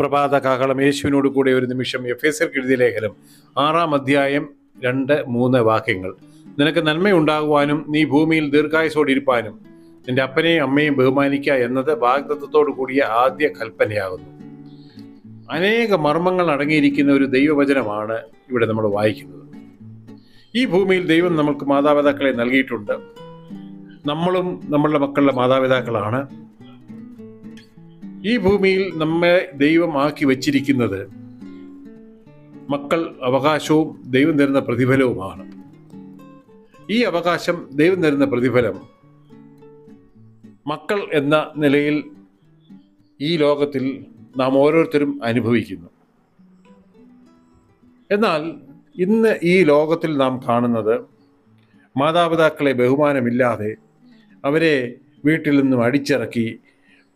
പ്രഭാത കാഹളം യേശുവിനോട് കൂടെ ഒരു നിമിഷം എഫ് എസ് എഴുതിയ ലേഖനം. ആറാം അധ്യായം രണ്ട് മൂന്ന് വാക്യങ്ങൾ. നിനക്ക് നന്മയുണ്ടാകുവാനും നീ ഭൂമിയിൽ ദീർഘായുസോടിരിപ്പാനും നിന്റെ അപ്പനെയും അമ്മയും ബഹുമാനിക്കുക എന്നത് വാഗ്ദത്വത്തോടു കൂടിയ ആദ്യ കൽപ്പനയാകുന്നു. അനേക മർമ്മങ്ങൾ അടങ്ങിയിരിക്കുന്ന ഒരു ദൈവവചനമാണ് ഇവിടെ നമ്മൾ വായിക്കുന്നത്. ഈ ഭൂമിയിൽ ദൈവം നമുക്ക് മാതാപിതാക്കളെ നൽകിയിട്ടുണ്ട്. നമ്മളും നമ്മളുടെ മക്കളുടെ മാതാപിതാക്കളാണ്. ഈ ഭൂമിയിൽ നമ്മെ ദൈവമാക്കി വച്ചിരിക്കുന്നത് മക്കൾ അവകാശവും ദൈവം തരുന്ന പ്രതിഫലവുമാണ്. ഈ അവകാശം ദൈവം തരുന്ന പ്രതിഫലം മക്കൾ എന്ന നിലയിൽ ഈ ലോകത്തിൽ നാം ഓരോരുത്തരും അനുഭവിക്കുന്നു. എന്നാൽ ഇന്ന് ഈ ലോകത്തിൽ നാം കാണുന്നത് മാതാപിതാക്കളെ ബഹുമാനമില്ലാതെ അവരെ വീട്ടിൽ നിന്നും അടിച്ചിറക്കി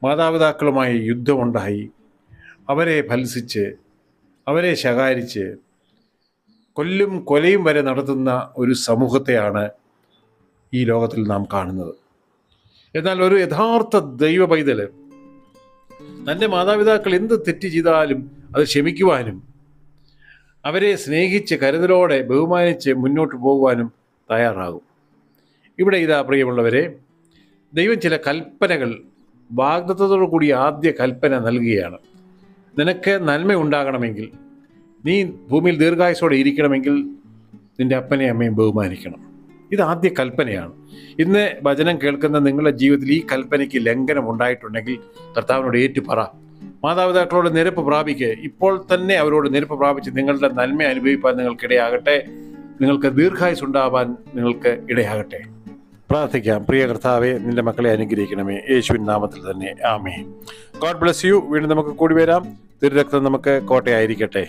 മാതാപിതാക്കളുമായി യുദ്ധമുണ്ടായി. അവരെ ഫത്സിച്ച് അവരെ ശകാരിച്ച് കൊല്ലും കൊലയും വരെ നടത്തുന്ന ഒരു സമൂഹത്തെയാണ് ഈ ലോകത്തിൽ നാം കാണുന്നത്. എന്നാൽ ഒരു യഥാർത്ഥ ദൈവ പൈതൽ തന്റെ മാതാപിതാക്കൾ എന്ത് തെറ്റ് ചെയ്താലും അത് ക്ഷമിക്കുവാനും അവരെ സ്നേഹിച്ച് കരുതലോടെ ബഹുമാനിച്ച് മുന്നോട്ട് പോകുവാനും തയ്യാറാകും. ഇവിടെ ഇതാ പ്രിയമുള്ളവരെ ദൈവം ചില കൽപ്പനകൾ വാഗ്ദത്തോടു കൂടി ആദ്യ കൽപ്പന നൽകുകയാണ്. നിനക്ക് നന്മ ഉണ്ടാകണമെങ്കിൽ നീ ഭൂമിയിൽ ദീർഘായുസോടെ ഇരിക്കണമെങ്കിൽ നിന്റെ അപ്പനെയും അമ്മയും ബഹുമാനിക്കണം. ഇത് ആദ്യ കൽപ്പനയാണ്. ഇന്ന് വചനം കേൾക്കുന്ന നിങ്ങളുടെ ജീവിതത്തിൽ ഈ കൽപ്പനയ്ക്ക് ലംഘനം ഉണ്ടായിട്ടുണ്ടെങ്കിൽ കർത്താവിനോട് ഏറ്റു പറ മാതാപിതാക്കളോട് നിരപ്പ് പ്രാപിക്കുക ഇപ്പോൾ തന്നെ അവരോട് നിരപ്പ് പ്രാപിച്ച് നിങ്ങളുടെ നന്മ അനുഭവിപ്പാൻ നിങ്ങൾക്കിടയാകട്ടെ. നിങ്ങൾക്ക് ദീർഘായുസ് ഉണ്ടാവാൻ നിങ്ങൾക്ക് ഇടയാകട്ടെ. പ്രാർത്ഥിക്കാം. പ്രിയ കർത്താവെ നിന്റെ മക്കളെ അനുഗ്രഹിക്കണമേ. യേശുവിൻ നാമത്തിൽ തന്നെ. ആമേ ഗോഡ് ബ്ലസ് യു വീണ്ടും നമുക്ക് കൂടി വരാം. തിരുരക്തം നമുക്ക് കോട്ടയായിരിക്കട്ടെ.